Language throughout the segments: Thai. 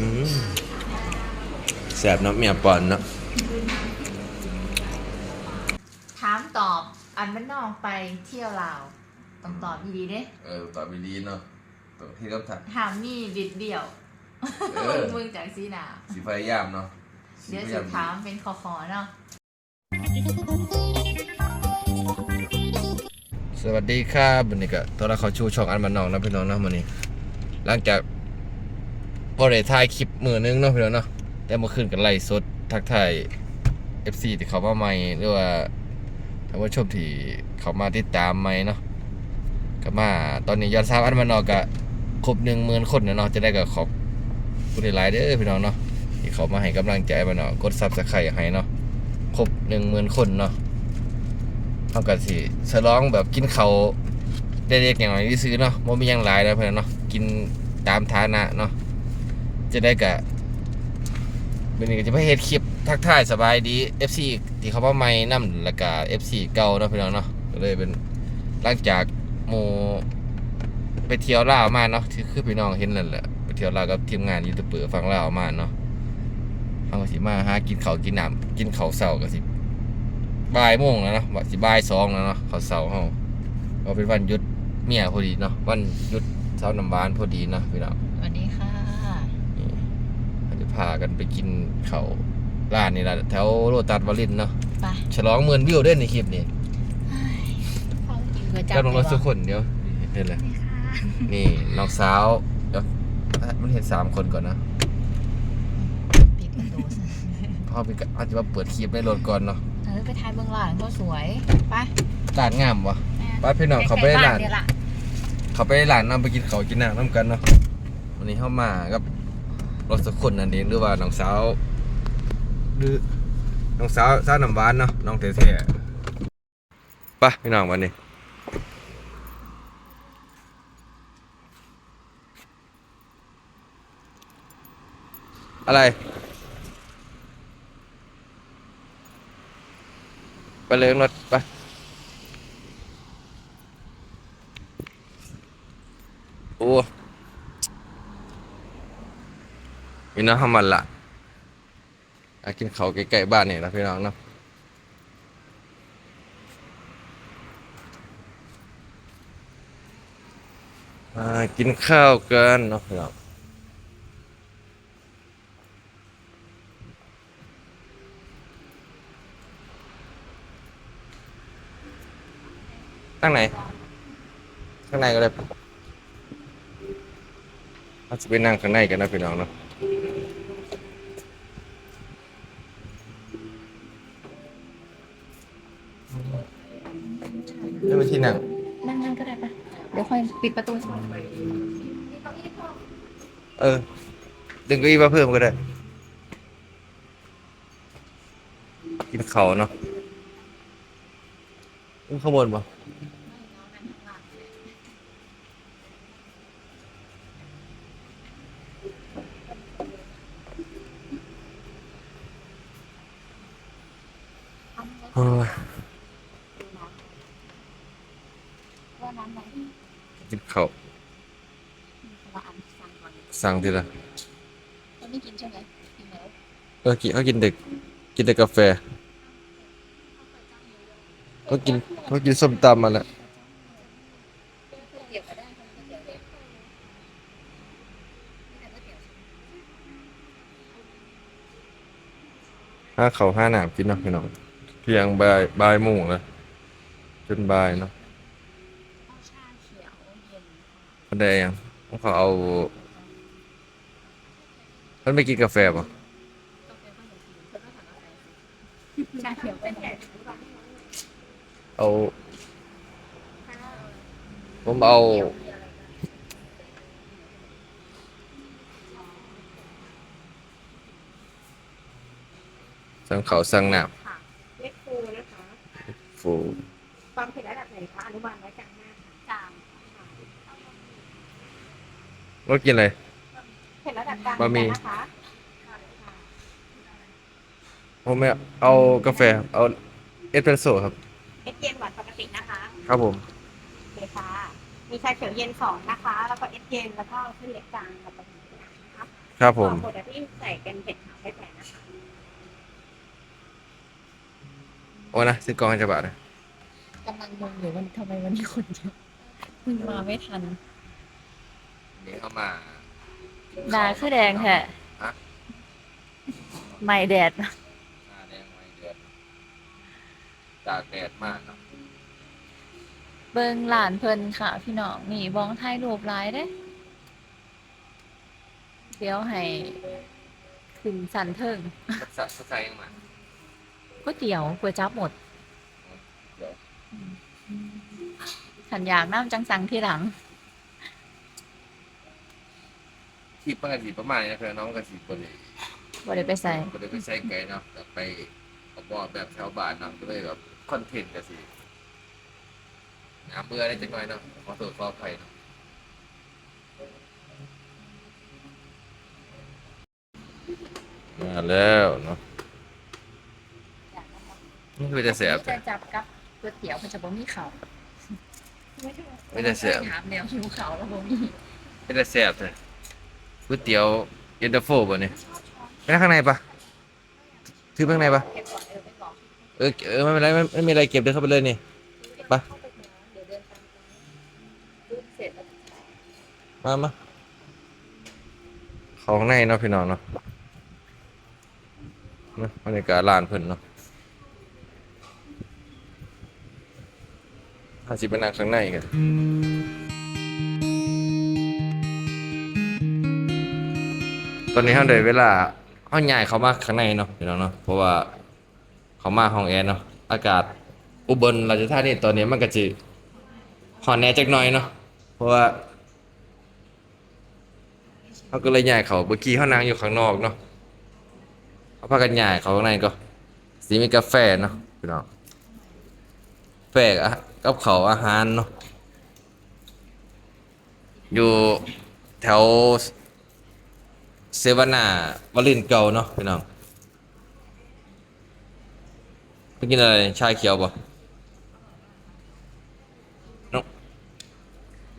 อืมแสบเนาะเมียปอนเนาะถามตอบอันมันนอกไปเที่ยวลาวต้องตอบดีๆเด้เออตอบดีๆเนาะตอบที่คำถามถามนี่ดิดเดี่ยวเออมึงจากซีหนาสีพยายามเนาะเดี๋ยวสุดถามเป็นคอคอเนาะสวัสดีครับวันนี้ก็ตอนเราเขาชูช่องอันมันนองนะพี่น้องเนาะวันนี้ หลังจาก พอได้ถ่ายคลิปมือนึงเนาะพี่น้องเนาะแต่เมื่อคืนกันไล่สดทักทาย FC ที่เขามาใหม่หรือว่าท่านผู้ชมที่เขามาติดตามใหม่เนาะก็มาตอนนี้ยอดซับอันมันนอกก็ครบหนึ่งหมื่นคนนะเนาะจะได้ก็ขอบคุณหลายๆเด้อพี่น้องเนาะที่เขามาให้กำลังใจมันเนาะกดซับสไครต์ให้เนาะครบหนึ่งหมื่นคนเนาะเท่ากับสิฉลองแบบกินเขาได้เล็กอย่างไรที่ซื้อเนาะบ่มียังหลายแล้วเพื่อนเนาะกินตามฐานะเนาะ จะได้กะวันนี้ก็จะไปเฮ็ดคลิปทักทายสบายดี FC ที่เขามาใหม่นำแล้วก็ FC เก่าเนาะพี่น้องเนาะก็เลยเป็นหลังจากหมู่ไปเที่ยวลาวมาเนาะที่คือพี่น้องเห็นนั่นแหละไปเที่ยวลาวกับทีมงานยูทูบเบอร์ฝั่งลาวมาเนาะเฮาก็สิมาหากินเขากินน้ำกินเขาวเช้าก็สิบ่ายโมงแล้วเนาะว่าสิบ่ายสองแล้วเนาะเขาวเช้าเฮาก็เป็นวันหยุดเมียพอดีเนาะวันหยุดเช้าน้ำหวานพอดีเนาะพี่น้อง สวัสดีค่ะ นี่เราจะ พากันไปกินเขาวร้านนี่แหละแถวโรตัสวารินเนาะไปฉลองหมื่นวิวเด้ในคลิปนี้เข้ากินก๋วยจั๊บก็ลงรถได้สุบ่คนเดียวเห็นเลยนี่น้องสาวเดี๋ยวมันเห็นสามคนก่อนนะปิดประตูซะพ่อพี่ก็อาจจะมาเปิดคลิปในรถก่อนเนาะเออไปถ่ายเบื้องหลังก็สวยไปร้านงามวะไปพี่น้องเขาไปได้ร้านใกล้ๆบ้เยล่ะเขาไปร้านน้ำไปกินเขาวกินน้ำน้ำกันเนาะวันนี้เข้ามากับ รถสุคนนั่นเองหรือว่าน้องสาวหรือน้องสาวสาวน้ำหวานเนาะน้องเท่ๆไปพี่น้องวันนี้อะไร ไปเลยรถไปโอ้ มีน้ำมันละอากินเขาวใกล้ๆบ้านนี่นะพี่น้องเนาะกินข้าวกันเนาะพี่น้องตั้งไหนข้างในก็ได้เราจะไปนั่งข้างในกันนะพี่น้องเนาะ ที่นั่ง นั่งนั่งก็ได้ปะเดี๋ยวค่อยปิดประตูเออ ดึงเก้าอี้มาเพิ่มก็ได้ กินเขาวเนาะขึ้นข้างบนปะโอ้ย กินเขาวสั่งทีละไม่กินใช่ไหมกินแล้วเออกินเขากินดึกกินแต่กาแฟเขากินเขากินส้มตำมาแล้วเดี๋ยวก็ได้เดี๋ยวเดี๋ยวห้าเขาวห้าหนามกินเนาะพี่น้องเพียงบ่ายบ่ายโมงแล้วจนบ่ายเนาะ ชาเขียวเย็น มันได้ยังเขาเอามันไม่กินกาแฟป่ะชาเขียวเป็นไงเอา ผมเอา สั่งเขาวสั่งน้ค่ะเลขฟูนะคะำฟู ความเผ็ดระดับไหนคะอนุบาลไว้กลางหน้าค่ะ จาม รถกินอะไร เผ็ดระดับกลางบะหมี่ นะคะผมไม่เอากาแฟเอาเอสเปรสโซ่ครับ เอสเย็นหวานปกตินะคะครับผม โอเคค่ะ มีชาเขียวเย็นสองนะคะ แล้วก็เอสเย็นแล้วก็เส้นเล็กกลางกับบะหมี่นะคะครับผมขอหมดที่ใส่กันเผ็ดขาวไม่ใส่นะคะโอ้นะซื้อกองให้จะบาทนะกำลังงงอยู่ว่าทำไมวันนี้คนเยอะเพิ่งมาไม่ทัน นี่เข้ามาดาคือแดงแท้ฮะไม่แดดหน้าแดงไว้เดือนตากแดดมากเนาะเบิ่งหลานเพิ่นค่ะ พี่น้องนี่บ้องไทยรูปหลายเด้ เดี๋ยวให้ขึ้นสันเทิงสักสักสักใส่ยังมาก๋วยเตี๋ยวก๋วยจั๊บหมดเดี๋ยวขันอยากน้ำจังสังที่หลัง ที่ปกติประมาณนี้นะเพื่อนน้องกระสีคนนี้บ่ได้ไปใส่ก็เลยไปใช้ไกด์เนาะแต่ไปเอาบอกแบบแถวบ้านเนาะก็เลยแบบคอนเทนต์กระสีน้ำเบื่อได้จังหน่อยเนาะขอโทษขออภัยเนาะมาแล้วเนาะนี่คือจะเสียบจะจับกับก๋วยเตี๋ยวมันจะบ่มีเขาไม่ได้เสียบถามแนวหิวเขาแล้วบ่มีไม่ได้แซ่บเลย ก๋วยเตี๋ยวเย็นตาโฟบ่เนี่ยไปนั่งข้างในปะถือข้างในปะเออเออไม่เป็นไรไม่ไม่มีอะไรเก็บเดินเข้าไปเลยนี่ปเดี๋ยวเดินตามามาเข้าข้างในเนาะพี่น้องเนาะนาะบรรยากาศร้านเพิ่นเนาะถ้าสิไปนั่งข้างในกัน อนนี้เราได้เวลาเฮาย้ายเขามาข้างในเนาะพี่น้องเนาะเพราะว่าเขามาห้องแอร์เนาะอากาศอุบลราชธานีตอนนี้มันก็จะหอนแหน่จักหน่อยเนาะเพราะว่าเขาก็เลยย้ายเขาเมื่อกี้เขานั่งอยู่ข้างนอกเนาะเขาพากันย้ายเขาข้างในก็สีมีกาแฟเนาะพี่น้องแฟกับกับเขาอาหารเนาะอยู่แถว เซวนาวลินเก่าเนาะพี่น้องไปกินอะไรชาเขียวปะน้อง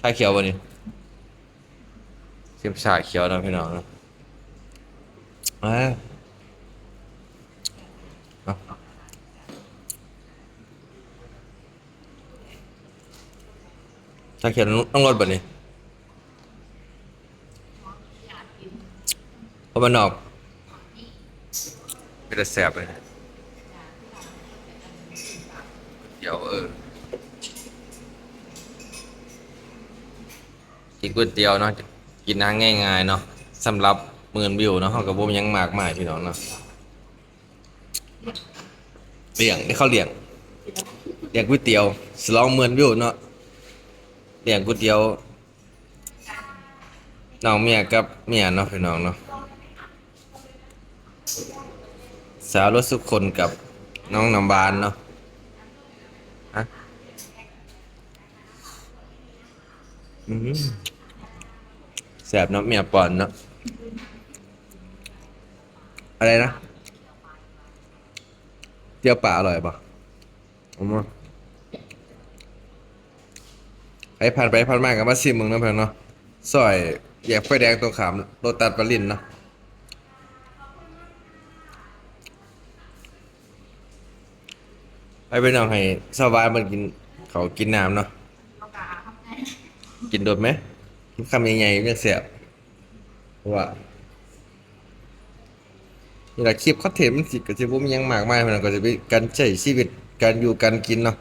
ชาเขียวปะนี่เสียมชาเขียวนะพี่น้องนะมาเอาชาเขียวต้องรสป่ะนี่เพราะมันออกเป็นแต่แสบเลยเดี๋ยวเออกินก๋วยเตี๋ยวเนาะกินน้ำง่ายๆเนาะสำหรับหมื่นวิวเนาะเขากับผมยังมากมายพี่น้องเนาะเลี้ยงได้เข้าเลี้ยงเลี้ยงก๋วยเตี๋ยวสลองหมื่นวิวเนาะเลี้ยงก๋วยเตี๋ยวน้องเมียกับเมียเนาะพี่น้องเนาะ สาวรถสุขคนกับน้องน้ำบานเนาะฮะอืมแสบเนาะเมียปอนเนาะอะไรนะเจียวป่าอร่อยปะอามาไอ้ผ่านไปผ่านมากับมาซิมมึงนะเพื่อนเนาะซอยแยกไฟแดงตรงขามโรตัดปลาลินเนาะ ไปไปน้องให้สบายมันกินเขาวกินน้ำเนาะเอากาทำไงกินโดดไหมกินคำใหญ่ๆยังเสียบเพราะว่านี่แหละคลิปคอนเทนต์มันสิก็จะบ่มีหยังมากมายมันก็จะเป็นการใช้ชีวิตการอยู่การกินเนาะ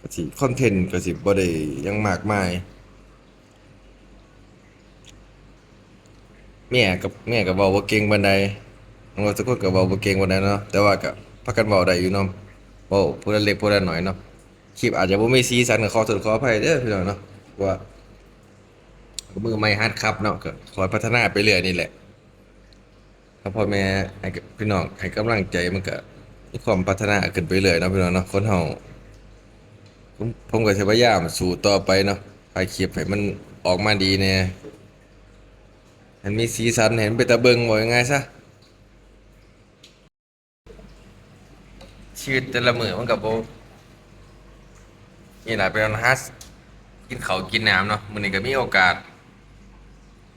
ก็สิคอนเทนต์ก็สิบ่ได้หยังมากมายแม่กับแม่ก็เว้าบ่เก่งปานใดน้องว่าทุกคนก็เว้าบ่เก่งปานใดเนาะแต่ว่าก็พากันเว้าได้อยู่เนาะเว้าผู้ละเล็กผู้ละน้อยเนาะคลิปอาจจะบ่มีสีสันก็ขอโทษขออภัยเด้อพี่น้องเนาะว่ามือไม่ฮัดครับเนาะก็คอยพัฒนาไปเรื่อยนี่แหละถ้าพ่อแม่ให้พี่น้องให้กำลังใจมันก็มีความพัฒนาขึ้นไปเรื่อยเนาะพี่น้องเนาะคนเฮาผมผมก็จะพยายามสู้ต่อไปเนาะถ่ายคลิปให้มันออกมาดีแน่ให้มีสีสันเห็นเป็นตาเบิงว่ายังไงซะ ชีวิตแต่ละมือมันก็บ่นี่แหละเป็นฮัสกินเขากินน้ำเนาะมื้อนี้ก็มีโอกาส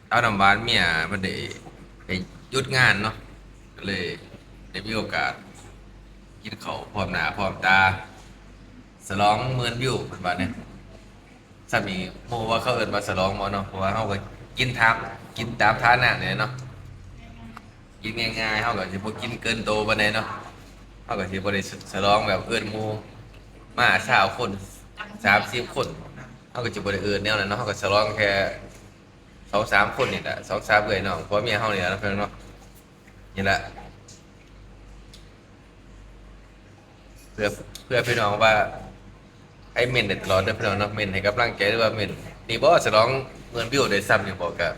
เอาน้ำหวานเมียเพิ่นได้ไปหยุดงานเนาะก็เลยได้มีโอกาส กินเขาพร้อมหน้าพร้อมตา สลองหมื่นวิวเพิ่นว่าเนี่ยสามีโมว่าเขาเอิ้นว่าสลองบ่เนาะเพราะว่าเฮาก็กินทามกินตามฐานะเนี่ยเนาะกินง่ายๆเฮาก็สิบ่กินเกินโตไปานเนาะ เฮาก็สิบ่ได้สลองแบบเอิ้นหมู่มา20คน30คนเฮาก็สิบ่ได้เอิ้นแนวนั้นเนาะเฮาก็สลองแค่สองสามคนนี่แหละสองสามเอ้ยน้องผัวเมียเฮานี่แหละเนะเพิ่นเนาะนี่แหละเพื่อเพื่อพี่น้องว่าให้เมนได้ตลอดเด้อพี่น้องเนาะเมนให้กำลังใจหรือว่าเมนนี่บ่สร้องเงินวิวได้ซ้ำนี่บอกกับ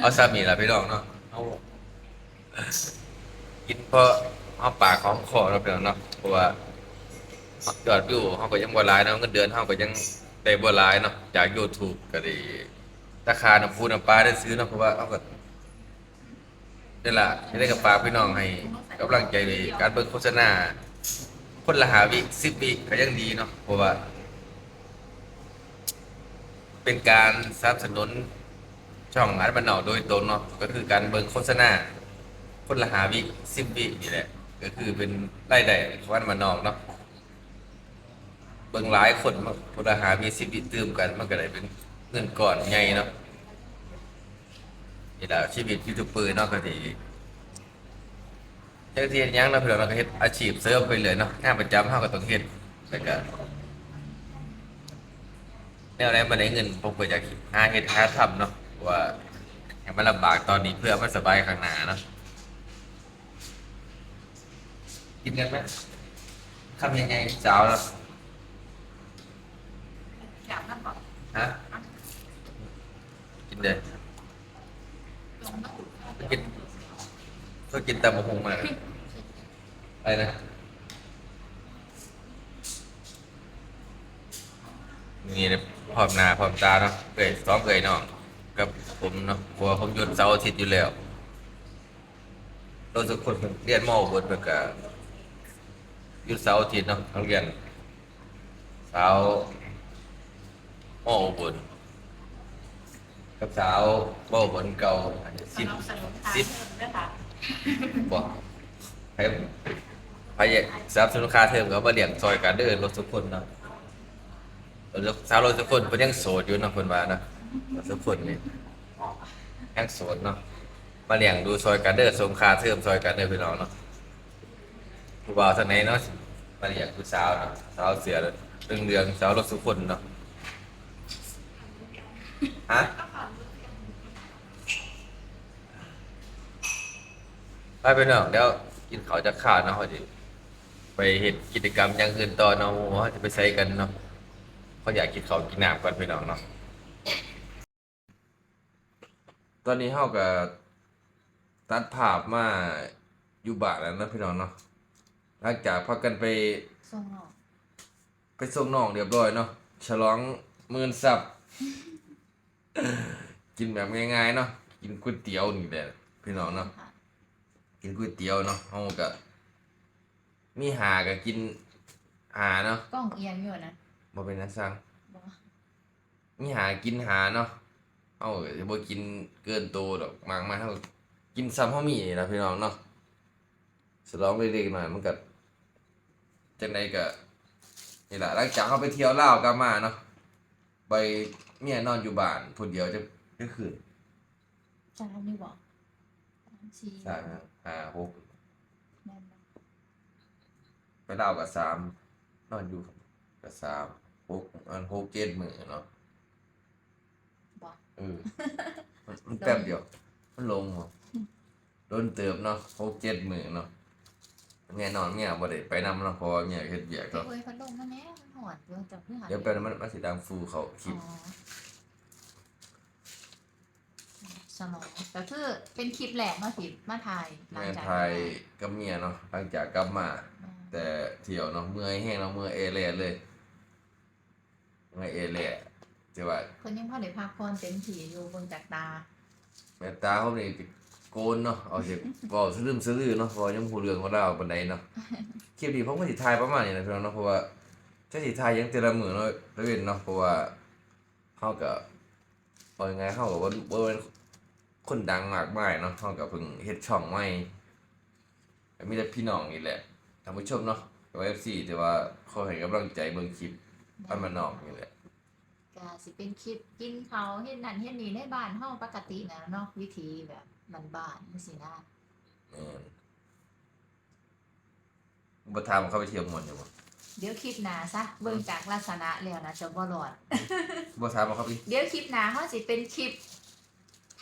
เอาซ้ำนี่ล่ะพี่น้องเนาะเอากินเพราะ เอาปากของคอเนาะพี่น้องเนาะเพราะว่ายอดวิวเฮาก็ยังบ่หลายเนาะเงินเดือนเฮาก็ยังได้บ่หลายเนาะจาก YouTube ก็ด้ราคาน้ำพูน้ำปลาได้ซื้อเนาะเพราะว่าเฮาก็นี่ล่ะที่ได้กับฝาพี่น้องให้กำลังใจในการเบิ่งโฆษณาคนละหาวิสิบวิก็ยังดีเนาะเพราะว่า เป็นการสนับสนุนช่องอันบันเนาโดยตรงเนาะก็คือการเบิ่งโฆษณาคนละหาวิสิบวินี่แหละ ก็คือเป็นรายได้วันบันนอกเนาะเบิ่งหลายคนมาคนละหาวิสิบวิตื่มกันมันก็ได้เป็นเงินก่อนใหญ่เนาะนี่แหละชีวิตยูทูบเบอร์เนาะก็ดีจังที่ยังเนาะเพื่อนเราก็เฮ็ดอาชีพเสริมไปเลยเนาะงานประจำเฮาก็ต้องเฮ็ดแล้วก็แนวไหนมันได้เงินผมก็อยากหาเฮ็ดหาทำเนาะเพราะว่าให้มันลำบากตอนนี้เพื่อมันสบายข้างหน้าเนาะ กินกันไหมคำยังไงสาวเนาะอยากนั่งก่อนฮะกินเด้อลงมาอุดกินก็กินตำบักหุ่งมาอะไรนะนี่เลยพร้อมหน้าพร้อมตาเนาะเอ้ยสองเอ้ยน้องกับผมเนาะเพราะว่าผมหยุดเสาร์อาทิตย์อยู่แล้วเราทุกคนเรียนมอบทเพื่อก็ห ยุดเสาร์อาทิตย์เนาะทั้งเรียนสาวมอบทกับสาวมอบทเก่าสิบสนุนทางสิบเพิ่มด้วยค่ะบอกใครใครอยากสนับสนุนค่าเทอมก็มาเลี้ยงซอยกันเด้อรถทุกคนเนาะรถสาวรถทุกคนเพิ่นยังโสดอยู่เนาะเพิ่นว่านะรถทุกคนนี่ยังโสดเนาะมาเลี้ยงดูซอยกันเด้อส่งค่าเทอมซอยกันเด้อพี่น้องเนาะ ผู้บ่าวทางไหนเนาะมาเลี้ยงผู้สาวเนาะสาวเสือเรื่องเรืองสาวรถทุกคนเนาะฮะไปไปเนาะเดี๋ยวกินข้าวจะขาดเนาะพอดีไปเฮ็ดกิจกรรมอย่างอื่นต่อเนาะว่าจะไปใส่กันเนาะเขาอยากกินข้าวกินน้ำก่อนพี่น้องเนาะตอนนี้เฮาก็ตัดภาพมาอยู่บ้านแล้วนะพี่น้องเนาะ หลังจากพักกันไปส่งออกไปส่งน้องเรียบร้อยเนาะฉลองหมื่นซับ กินแบบง่ายๆเนาะกินก๋วยเตี๋ยวนี่แหละพี่น้องเนาะค่ะกินก๋วยเตี๋ยวเนาะเฮาก็มีหาก็กินหาเนาะกล้องเอียงอยู่นะบ่เป็นนักสร้างบอกมีหากินหาเนาะเอาจะบ่กินเกินโตดอกมากมาเท่ากินซ้ำเฮามีนี่ล่ะพี่น้องเนาะสลองเล็กๆหน่อยมันก็ จังไดก็นี่ล่ะหลังจากเฮาไปเที่ยวลาวกลับมาเนาะไปเมียนอนอยู่บ้านผู้เดียวจะจะคืนจานนี่บอกสามสี่สามห้าหกแม่นบ่ไปลาวก็สามนอนอยู่ก็สามหกอันหกเจ็ดมื้อเนาะบอก เออมันมันแป๊บเดียว มันลงเหรอโดนเติบเนาะหกเจ็ดหมื่นเนาะ เมียนอนเมียบ่ได้ไปนำเนาะเพราะว่าเมียเฮ็ดเบียกเอ้เนาะยพัดลมมาแน่มันหอดเดี๋ยวจับเพื่อหาเดี๋ยวไปมันมันสิดังฟูเขาคลิป อ๋อสนองแต่คือเป็นคลิปแหลกมาสิมาถ่ายหลัแม่งจากไทยกับเมียเนาะหลังจากกลับมาแต่เที่ยวเนาะเมื่อยแห้งเนาะเมื่อยเอเล่เลยเมื่อยเอเล่แต่ว่าคนยังพอได้พักผ่อนเต็มที่อยู่เบนจากตา แม่ตาเขานี่โกนเนาะเอาสิเว้าสลืมสลือเนาะเพราะว่ายังฮู้เรื่องของเราปานใดเนาะคลิปนี้ผมก็สิถ่ายประมาณนี้นะพี่น้องเนาะเพราะว่าจะสิถ่ายหยังแต่ละมื้อเนาะละเว้นเนาะเพราะว่าเฮาก็เอายังไงเฮาก็บ่บ่เป็นคคนดังมากมายเนาะเฮาก็เพิ่งเฮ็ดช่องใหม่ก็มีแต่พี่น้องนี่แหละท่านผู้ชมเนาะกับ FC แต่ว่าขอให้กำลังใจเบิ่งคลิปอันมานอกนี่แหละ ก็สิเป็นคลิปกินเขาวเฮ็ดนั่นเฮ็ดนี่ในบ้านเฮาปกตินะเนาะวิธีแบบ บ้านๆจังซี่นะแม่นบ่ถามว่าเขาไปเที่ยวม่วนอยู่บ่เดี๋ยวคลิปหน้าซะเบิ่งจากลักษณะแล้วนะจะบ่รอดบ่ถามว่าเขาไปเดี๋ยวคลิปหน้าเขาสิเป็นคลิป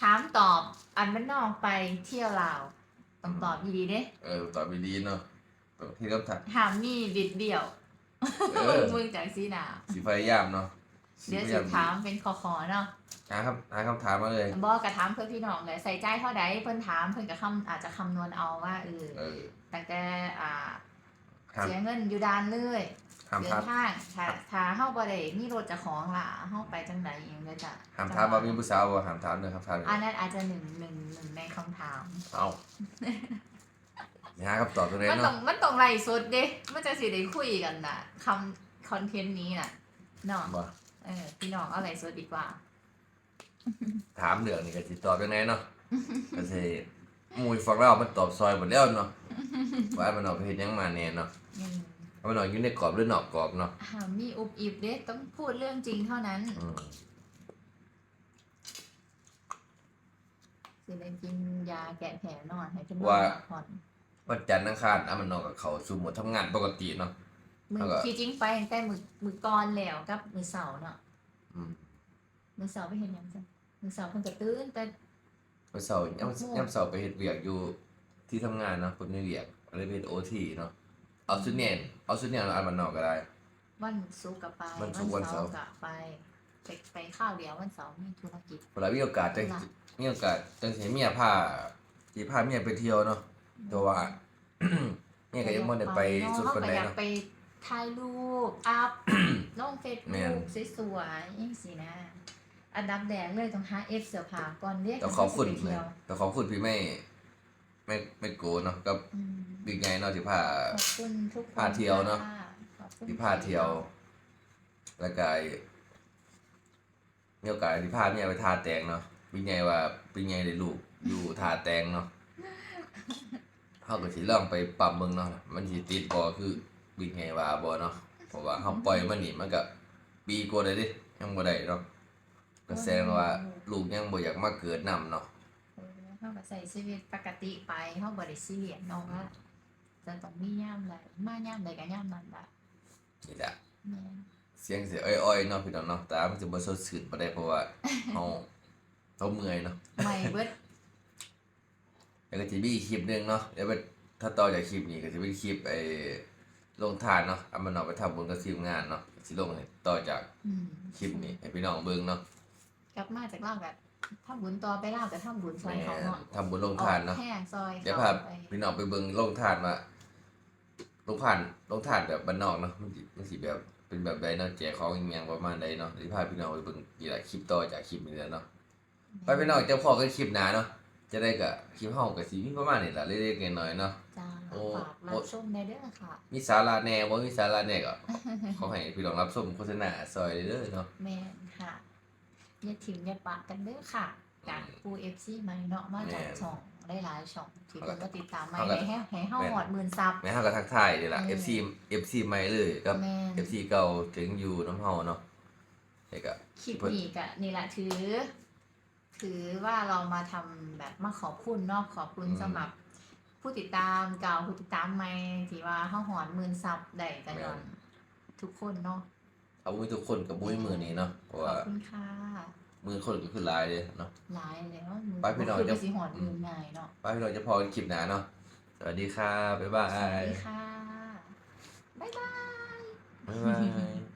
ถามตอบอันมันนอกไปเที่ยวลาวต้องตอบดีๆเด้เออตอบดีๆเนาะต้องที่คำถามห้ามมีบิดเดี่ยวเออมึงจากสีหนาสิพยายามเนาะ เดี๋ยวพสิยายามถามเป็นคอคอๆเนาะหาคำหาคำถามมาเลยบอกกระถามเพื่อพี่น้องเลยใส่ใจเท่าใดเพิ่นถามเพิ่นก็คำอาจจะคำนวณเอาว่าเออเออตั้งแต่อ่าห้ามเสียเงินอยู่ดานเลยห้ามเดิถามนทางถ้าถ้าเฮาบ่ได้มีรถเจ้าของล่ะเฮาไปจังได๋อย่างเด้อจ้ะห้ามถามว่ามีผู้สาวบ่ห้ามถามเด้อห้ามถามเด้ออันนั้นอาจจะหนึ่งหนึ่งหนึ่งในคำถามเอาหาคำตอบตรงนี้มันต้อเนาะงมันต้องไล่สดเด้มันจะสิได้คุยกันน่ะคำคอนเทนต์นี้น่ะเนาะบ่ เออพี่น้องเอาไล่สดดีกว่า ถามเรื่องนี่ก็สิตอบจังไดเนาะ ก็สิหมู่ฝั่งเรามันตอบซอยหมดแล้วเนาะว่ามันเอาไปเฮ็ดหยังมาแน่เนาะอืมว่ามันเอาอยู่ในกรอบหรือนอกกรอบเนาะห้ามมีอุบอิบเด้ต้องพูดเรื่องจริงเท่านั้น อืมสิได้กินยาแก้แผลนอนให้เพิ่นนอนพักผ่อนวันจันทร์อังคารอะมันนอกกับเขาสู่หมดทำงานปกติเนาะ มืแล้วอก็ที่จริงไปตั้งแต่มือมือก่อนแล้วกับมือเสาร์เนาะอืมมือเสาร์ไปเห็นหยังจ้ะมือเสาร์เพิ่นก็ตื่นแต่ วันเสาร์ยามยามเสาร์ไปเฮ็ดเวียกอยู่ที่ทำงานเนาะเพิ่นมีเวียกอะไรเป็น OT เนาะเอาสุดเนียนเอาสุดเนียนแล้วอันมันนอกก็ได้ วันศุกร์ก็ไปวันศุกร์วันเสาร์ ก็ไปไปไปข้าวเดียววันเสาร์มีธุรกิจ เวลามีโอกาสจะล่ะ มีโอกาสจังสิเมียพาสิพาเมียไปเที่ยวเนาะแต่ว่า เมียก็ยังบ่ได้ไปสุดปานใดเฮาก็อยากเนาะไป ถ่ายรูปอัพ ลงเฟซแม่นบุ๊กสวยๆจังซี่นะ อันดับแรกเลยต้องหาเอฟเสื้อผ้าก่อนเรียกแต่ขอบคุณไปเที่ยวแต่ขอบคุณพี่ไม่ไม่ไม่โกเนาะกับอืมบิ๊กไงเนาะที่พา ขอบคุณทุกคนพาเที่ยวเนอะค่ขอบคุณที่พาเที่ยว แล้วก็ไอ้มีโอกาสที่พาเมียไปทาแตงเนาะบิ๊กไงว่าบิ๊กไงได้ลูกอยู่ทาแตงเนาะเฮาก็สิลองไปปรับเบิ่งเนาะมันสิติดบ่คือ บิ๊กไงว่าบ่เนาะเพราะว่าเฮาปล่อยมันนี่มันก็ปีกว่าเลยดิยังบ่ได้เนาะก็แสดงว่าลูกยังบ่อยากมาเกิดนํเนาะเออเขาก็ใส่ชีวิตปกติไปเขาบริสีเรียสน้องว่าจะต้องมีย่ามใดมาย่ามใดกับย่ามนั้นละนี่แหละแม่นเสียงเสียอ้อยๆเนาะพี่น้องเนาะแต่มันจะบ่สดชื่นบ่ได้เพราะว่าเฮาเฮาเมื่อยเนาะไม่เบิดแล้วก็จะมีอีกคลิปหนึงเนาะเดี๋ยวไปถ้าต่อจากคลิปนี้ก็จะเป็นคลิปไอ้ ลงทานเนาะเอามันเนาะไปทำบุญกับทีมงานเนาะสิลงให้ต่อจากอืมคลิปนี้ให้พี่น้องเบิ่งเนาะกลับมาจากเล่าวกับทำบุญต่อไปเล่าวกับทำบุญซอยแม่เขาเนาะทำบุญลงทานเนาะออกแห้งซอยเดี๋ยวเขาพาไปพี่น้องไปเบิ่งลงทานว่าลงทานลงทานแบบบ้านนอกเนาะมันสิมันสิแบบเป็นแบบใดเนาะแจกของอีหยังประมาณใดเนาะเดี๋ยวพาพี่น้องไปเบิ่งอีกหลายคลิปต่อจากคลิปนี้แหล้วเนาะไปพี่น้องเจะพอกันคลิปหน้าเนาะจะได้กับคลิปเฮากับสิมีประมาณนี้ล่ะเล็กๆน้อยๆเนาะ จ้าโอ้ฝากรับชมในเด้อค่ะ มีสาระแหน่บ่มีสาระแหน่ก็ขอให้พี่น้องรับชมโฆษณาซอยเด้อเนาะแม่นค่ะอย่าถิ่มอย่าปะกันเด้อค่ะจากปูเอฟซีมาเนาะมาจากแม่นช่องได้หลายช่องที่เพิ่นก็ติดตามมาเอาละให้ให้ให้เฮาแม่นหอดหมื่นซับแม่เฮาก็ทักทายนี่ล่ะเออ FC FC ใหม่เลยกับแม่น FC เก่าถึงอยู่น้ำเฮาเนาะแล้วก็คลิปนี้ก็นี่แหละถือ ถือว่าเรามาทำแบบมาขอบคุณเนาะขอบคุณอืมสำหรับ ผู้ติดตามเก่าผู้ติดตามใหม่ที่ว่าเฮาหอนหมื่นซับได้กันยอนทุกคนเนาะเอาบ่มีทุกคนกับบ่มีมือนี้เนาะเพราะขอว่าบคุณค่ะมือคนก็คือหลายเด้เนาะ หลายแล้วมือไปพี่น้องคือเดี๋ไปยว สิหอนมือง่ายเนาะไปพี่น้องจะพอกันคลิปหน้าเนาะสวัสดีครับบ๊ายบาสวัสยดีค่ะ บ๊ายบาย บ๊ายบาย